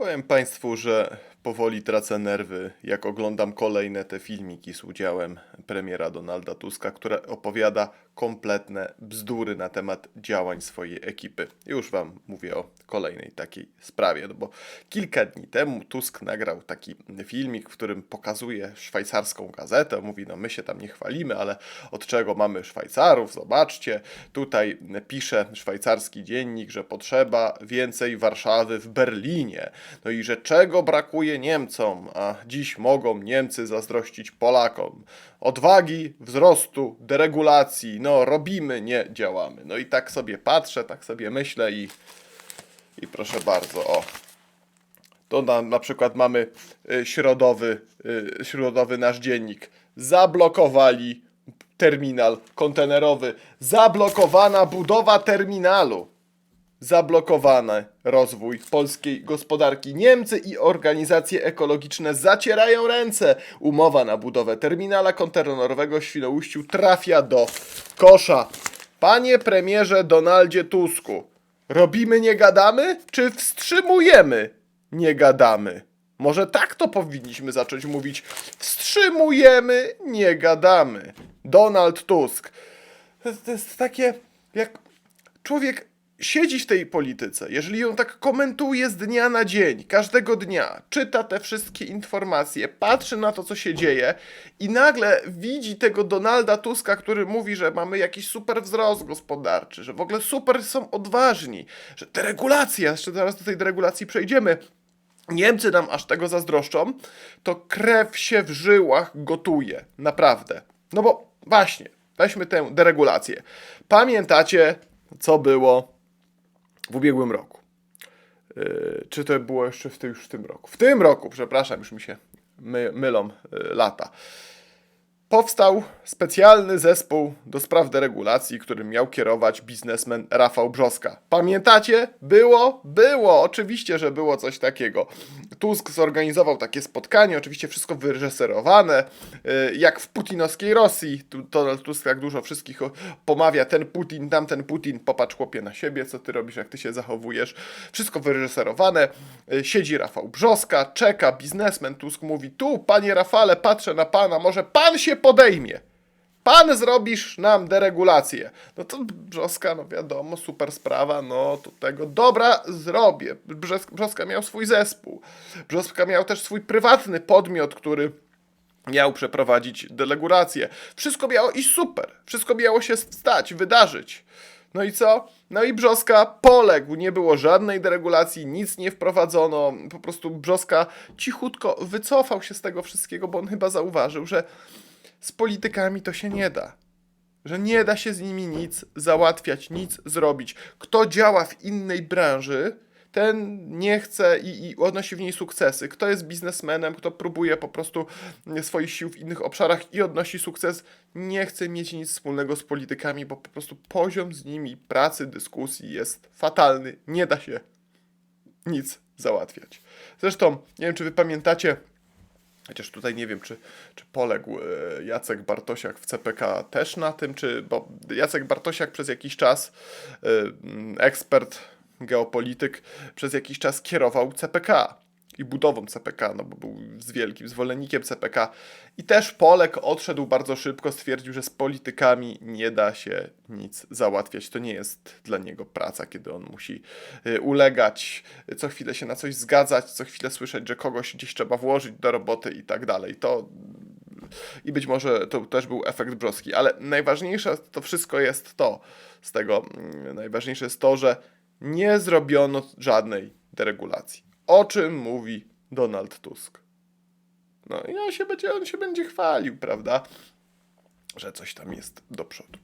Powiem Państwu, że powoli tracę nerwy, jak oglądam kolejne te filmiki z udziałem premiera Donalda Tuska, które opowiada kompletne bzdury na temat działań swojej ekipy. Już Wam mówię o kolejnej takiej sprawie, no bo kilka dni temu Tusk nagrał taki filmik, w którym pokazuje szwajcarską gazetę. Mówi, no my się tam nie chwalimy, ale od czego mamy Szwajcarów? Zobaczcie, tutaj pisze szwajcarski dziennik, że potrzeba więcej Warszawy w Berlinie. No i że czego brakuje Niemcom, a dziś mogą Niemcy zazdrościć Polakom. Odwagi, wzrostu, deregulacji, no robimy, nie działamy. No i tak sobie patrzę, tak sobie myślę i, i proszę bardzo, o. To na, na przykład mamy y, środowy, y, środowy nasz dziennik. Zablokowali terminal kontenerowy. Zablokowana budowa terminalu. Zablokowany rozwój polskiej gospodarki. Niemcy i organizacje ekologiczne zacierają ręce. Umowa na budowę terminala kontenerowego w Świnoujściu trafia do kosza. Panie premierze Donaldzie Tusku, robimy nie gadamy, czy wstrzymujemy nie gadamy? Może tak to powinniśmy zacząć mówić. Wstrzymujemy, nie gadamy. Donald Tusk. To jest, to jest takie, jak człowiek siedzi w tej polityce, jeżeli ją tak komentuje z dnia na dzień, każdego dnia, czyta te wszystkie informacje, patrzy na to, co się dzieje i nagle widzi tego Donalda Tuska, który mówi, że mamy jakiś super wzrost gospodarczy, że w ogóle super są odważni, że te regulacje, jeszcze zaraz do tej deregulacji przejdziemy, Niemcy nam aż tego zazdroszczą, to krew się w żyłach gotuje. Naprawdę. No bo właśnie, weźmy tę deregulację. Pamiętacie, co było w ubiegłym roku? Yy, czy to było jeszcze w już w tym roku? W tym roku, przepraszam, już mi się my, mylą yy, lata. Powstał specjalny zespół do spraw deregulacji, którym miał kierować biznesmen Rafał Brzoska. Pamiętacie? Było? Było, oczywiście, że było coś takiego. Tusk zorganizował takie spotkanie, oczywiście wszystko wyreżyserowane, yy, jak w putinowskiej Rosji. Donald Tusk tak dużo wszystkich pomawia, ten Putin, tamten Putin, popatrz chłopie na siebie, co ty robisz, jak ty się zachowujesz. Wszystko wyreżyserowane. Yy, Siedzi Rafał Brzoska, czeka, biznesmen Tusk mówi, tu panie Rafale, patrzę na pana, może pan się podejmie. Pan zrobisz nam deregulację. No to Brzoska, no wiadomo, super sprawa, no to tego, dobra, zrobię. Brzos- Brzoska miał swój zespół. Brzoska miał też swój prywatny podmiot, który miał przeprowadzić delegulację. Wszystko miało iść super. Wszystko miało się stać, wydarzyć. No i co? No i Brzoska poległ. Nie było żadnej deregulacji, nic nie wprowadzono. Po prostu Brzoska cichutko wycofał się z tego wszystkiego, bo on chyba zauważył, że z politykami to się nie da. Że nie da się z nimi nic załatwiać, nic zrobić. Kto działa w innej branży, ten nie chce i, i odnosi w niej sukcesy. Kto jest biznesmenem, kto próbuje po prostu swoich sił w innych obszarach i odnosi sukces, nie chce mieć nic wspólnego z politykami, bo po prostu poziom z nimi pracy, dyskusji jest fatalny. Nie da się nic załatwiać. Zresztą, nie wiem, czy wy pamiętacie, Chociaż tutaj nie wiem, czy, czy poległ e, Jacek Bartosiak w CPK też na tym, czy. Bo Jacek Bartosiak przez jakiś czas, e, ekspert, geopolityk, przez jakiś czas kierował CPK i budową CPK, no bo był z wielkim zwolennikiem CPK. I też Polek odszedł bardzo szybko, stwierdził, że z politykami nie da się nic załatwiać. To nie jest dla niego praca, kiedy on musi y, ulegać, y, co chwilę się na coś zgadzać, co chwilę słyszeć, że kogoś gdzieś trzeba włożyć do roboty i tak dalej. To i być może to też był efekt brzoski, ale najważniejsze to wszystko jest to z tego, mm, najważniejsze jest to, że nie zrobiono żadnej deregulacji. O czym mówi Donald Tusk? No i on się będzie, on się będzie chwalił, prawda, że coś tam jest do przodu.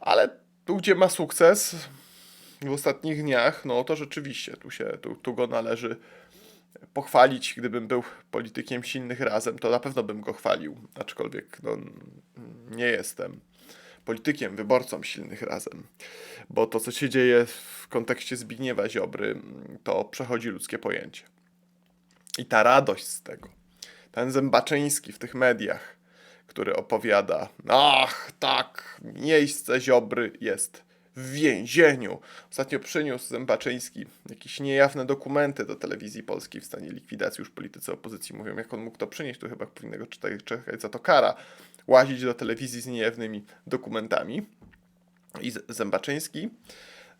Ale tu, gdzie ma sukces w ostatnich dniach, no to rzeczywiście tu się, tu, tu go należy pochwalić. Gdybym był politykiem silnych razem, to na pewno bym go chwalił. Aczkolwiek no, nie jestem politykiem, wyborcą silnych razem. Bo to, co się dzieje w kontekście Zbigniewa Ziobry, to przechodzi ludzkie pojęcie. I ta radość z tego, ten Zębaczyński w tych mediach, który opowiada, ach, tak, miejsce Ziobry jest w więzieniu. Ostatnio przyniósł Zębaczyński jakieś niejawne dokumenty do telewizji polskiej w stanie likwidacji. Już politycy opozycji mówią, jak on mógł to przynieść, to chyba powinno go czytać, czekać za to kara. Łazić do telewizji z niejawnymi dokumentami. I Zębaczyński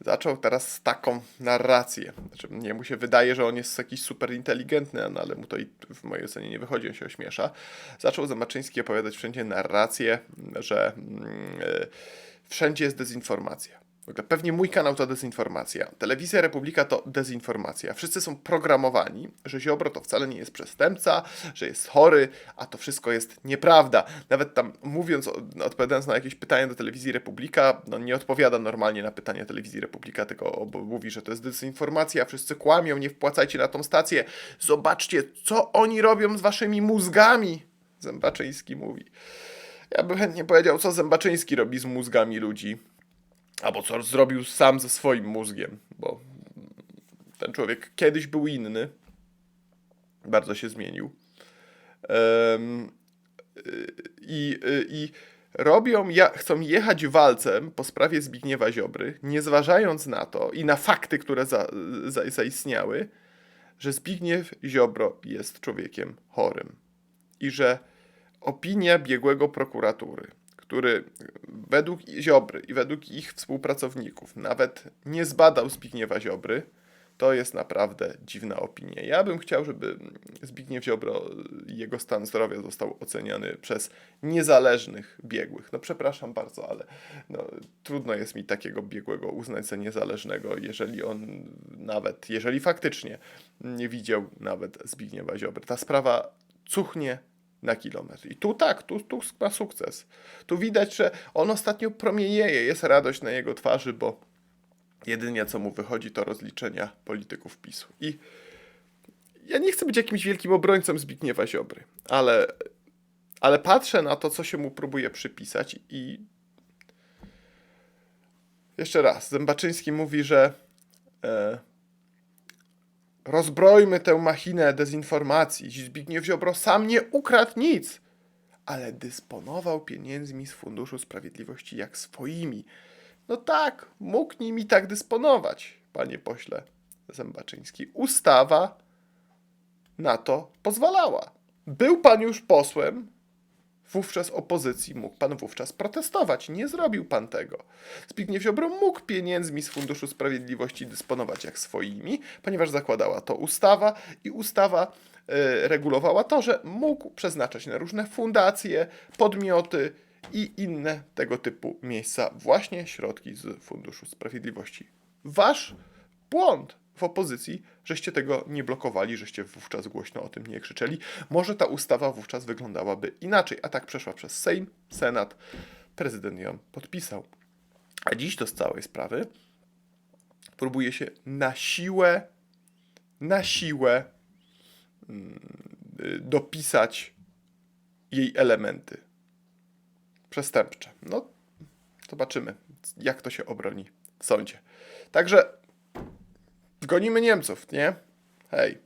zaczął teraz taką narrację. Znaczy, nie mu się wydaje, że on jest jakiś super inteligentny, no, ale mu to i w mojej ocenie nie wychodzi, on się ośmiesza. Zaczął Zamaczyński opowiadać wszędzie narrację, że e, wszędzie jest dezinformacja. W ogóle Pewnie mój kanał to dezinformacja. Telewizja Republika to dezinformacja. Wszyscy są programowani, że Ziobro to wcale nie jest przestępca, że jest chory, a to wszystko jest nieprawda. Nawet tam mówiąc, odpowiadając na jakieś pytanie do telewizji Republika, no nie odpowiada normalnie na pytanie telewizji Republika, tylko mówi, że to jest dezinformacja, wszyscy kłamią, nie wpłacajcie na tą stację. Zobaczcie, co oni robią z waszymi mózgami, Zębaczyński mówi. Ja bym chętnie powiedział, co Zębaczyński robi z mózgami ludzi. Albo co zrobił sam ze swoim mózgiem, bo ten człowiek kiedyś był inny. Bardzo się zmienił. Y, I, y, I robią, ja, chcą jechać walcem po sprawie Zbigniewa Ziobry, nie zważając na to i na fakty, które za, za, zaistniały, że Zbigniew Ziobro jest człowiekiem chorym. I że opinia biegłego prokuratury, który według Ziobry i według ich współpracowników nawet nie zbadał Zbigniewa Ziobry, to jest naprawdę dziwna opinia. Ja bym chciał, żeby Zbigniew Ziobro jego stan zdrowia został oceniany przez niezależnych biegłych. No przepraszam bardzo, ale no, trudno jest mi takiego biegłego uznać za niezależnego, jeżeli on nawet, jeżeli faktycznie nie widział nawet Zbigniewa Ziobry. Ta sprawa cuchnie na kilometr. I tu tak, tu, tu ma sukces. Tu widać, że on ostatnio promienieje, jest radość na jego twarzy, bo jedynie co mu wychodzi to rozliczenia polityków PiSu. I ja nie chcę być jakimś wielkim obrońcą Zbigniewa Ziobry, ale, ale patrzę na to, co się mu próbuje przypisać i jeszcze raz, Zębaczyński mówi, że e, rozbrojmy tę machinę dezinformacji. Zbigniew Ziobro sam nie ukradł nic, ale dysponował pieniędzmi z Funduszu Sprawiedliwości jak swoimi. No tak, mógł nimi tak dysponować, panie pośle Zębaczyński. Ustawa na to pozwalała. Był pan już posłem, wówczas opozycji, mógł pan wówczas protestować. Nie zrobił pan tego. Zbigniew Ziobro mógł pieniędzmi z Funduszu Sprawiedliwości dysponować jak swoimi, ponieważ zakładała to ustawa i ustawa e, regulowała to, że mógł przeznaczać na różne fundacje, podmioty i inne tego typu miejsca właśnie środki z Funduszu Sprawiedliwości. Wasz błąd w opozycji, żeście tego nie blokowali, żeście wówczas głośno o tym nie krzyczeli. Może ta ustawa wówczas wyglądałaby inaczej, a tak przeszła przez Sejm, Senat, prezydent ją podpisał. A dziś z całej sprawy próbuje się na siłę, na siłę mm, y, dopisać jej elementy przestępcze. No, zobaczymy, jak to się obroni w sądzie. Także gonimy Niemców, nie? Hej.